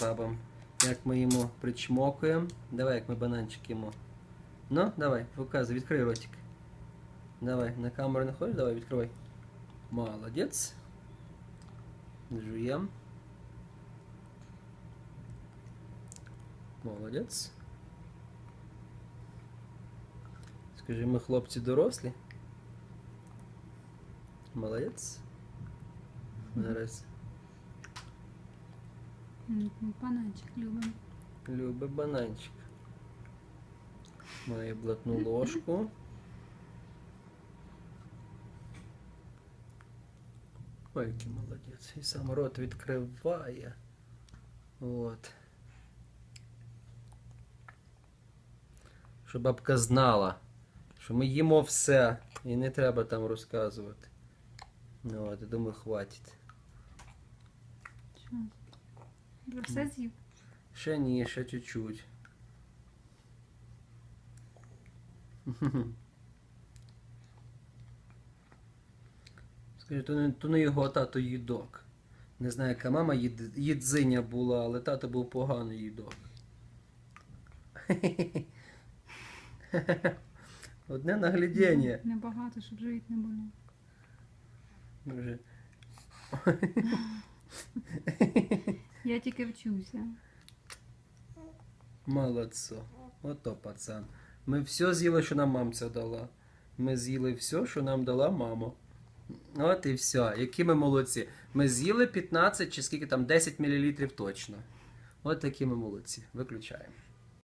бабам, як ми йому причмокуємо. Давай, як ми бананчик їмо. Ну, давай, показуй, відкрий ротик. Давай, на камеру не ходиш, давай, відкривай. Молодець. Жуєм. Молодець. Скажи, ми хлопці дорослі. Молодець. Зараз. Бананчик любимо. Любить бананчик. Має блатну ложку. Ой, який молодець. І сам рот відкриває. От. Щоб бабка знала, що ми їмо все і не треба там розказувати. Ну от, думаю, хватить. Що? Все з'їв? Ще ні, ще чуть-чуть. Скажи, то не, то не його тато їдок. Не знаю, яка мама їд, їдзиня була, але тато був поганий їдок. Одне наглядіння. Небагато, щоб живіт не болів. Вже. Я тільки вчуся. Молодцо. Ото пацан. Ми все з'їли, що нам мамця дала. Ми з'їли все, що нам дала мама. От і все. Які ми молодці. Ми з'їли 15 чи скільки там 10 мл точно. От такі ми молодці. Виключаємо.